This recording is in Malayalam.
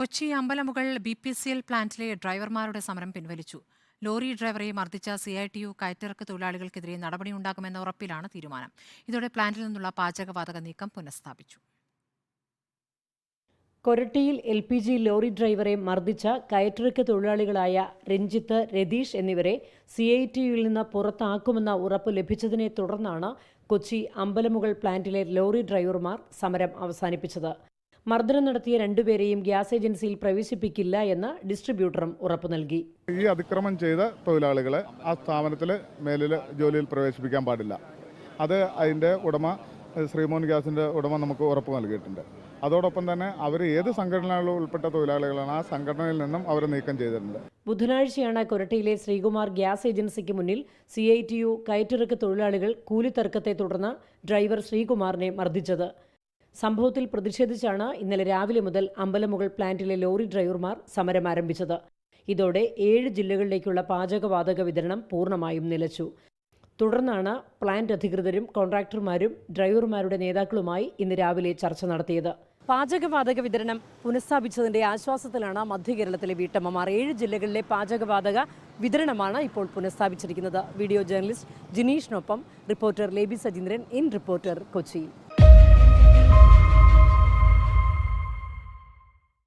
Kochi Ambalamugal B P C L പ്ലാന്റിലെ ഡ്രൈവർമാരുടെ സമരം പിൻവലിച്ചു. ലോറി ഡ്രൈവറെ മർദ്ദിച്ച സി ഐ ടി യു കയറ്റിറക്ക് തൊഴിലാളികൾക്കെതിരെ നടപടിയുണ്ടാകുമെന്ന ഉറപ്പിലാണ് തീരുമാനം. ഇതോടെ പ്ലാന്റിൽ നിന്നുള്ള പാചകവാതക നീക്കം പുനഃസ്ഥാപിച്ചു. കൊരട്ടിയിൽ എൽ പി ജി ലോറി ഡ്രൈവറെ മർദ്ദിച്ച കയറ്റിറക്ക് തൊഴിലാളികളായ രഞ്ജിത്ത് രതീഷ് എന്നിവരെ സി ഐ ടി യുവിൽ നിന്ന് പുറത്താക്കുമെന്ന ഉറപ്പ് ലഭിച്ചതിനെ തുടർന്നാണ് കൊച്ചി അമ്പലമുകൾ പ്ലാന്റിലെ ലോറി ഡ്രൈവർമാർ സമരം അവസാനിപ്പിച്ചത്. മർദ്ദനം നടത്തിയ രണ്ടുപേരെയും ഗ്യാസ് ഏജൻസിയിൽ പ്രവേശിപ്പിക്കില്ല എന്ന് ഡിസ്ട്രിബ്യൂട്ടറും ഉറപ്പു നൽകി. ഈ അതിക്രമം ചെയ്ത തൊഴിലാളികളെ ആ സ്ഥാപനത്തിൽ മേലിൽ ജോലിയിൽ പ്രവേശിപ്പിക്കാൻ പാടില്ല. അത് അതിന്റെ ഉടമ ശ്രീമോൻ ഗ്യാസിന്റെ ഉടമ നമുക്ക് ഉറപ്പ് നൽകിയിട്ടുണ്ട്. അതോടൊപ്പം തന്നെ അവർ ഏത് സംഘടനകളിൽ ഉൾപ്പെട്ട തൊഴിലാളികളാണ് ആ സംഘടനയിൽ നിന്നും അവരെ നീക്കം ചെയ്തിട്ടുണ്ട്. ബുധനാഴ്ചയാണ് കൊരട്ടിയിലെ ശ്രീകുമാർ ഗ്യാസ് ഏജൻസിക്ക് മുന്നിൽ സി ഐ ടി യു കയറ്റിറക്ക് തൊഴിലാളികൾ കൂലിത്തർക്കത്തെ തുടർന്ന് ഡ്രൈവർ ശ്രീകുമാറിനെ മർദ്ദിച്ചത്. സംഭവത്തിൽ പ്രതിഷേധിച്ചാണ് ഇന്നലെ രാവിലെ മുതൽ അമ്പലമുകൾ പ്ലാന്റിലെ ലോറി ഡ്രൈവർമാർ സമരം ആരംഭിച്ചത്. ഇതോടെ ഏഴ് ജില്ലകളിലേക്കുള്ള പാചകവാതക വിതരണം പൂർണമായും നിലച്ചു. തുടർന്നാണ് പ്ലാന്റ് അധികൃതരും കോൺട്രാക്ടർമാരും ഡ്രൈവർമാരുടെ നേതാക്കളുമായി ഇന്ന് രാവിലെ ചർച്ച നടത്തിയത്. പാചകവാതക വിതരണം പുനഃസ്ഥാപിച്ചതിന്റെ ആശ്വാസത്തിലാണ് മധ്യകേരളത്തിലെ വീട്ടമ്മമാർ. ഏഴ് ജില്ലകളിലെ പാചകവാതക വിതരണമാണ് ഇപ്പോൾ പുനഃസ്ഥാപിച്ചിരിക്കുന്നത്. Video journalist ജിനീഷിനൊപ്പം reporter Leby Sajeendran in reporter Kochi.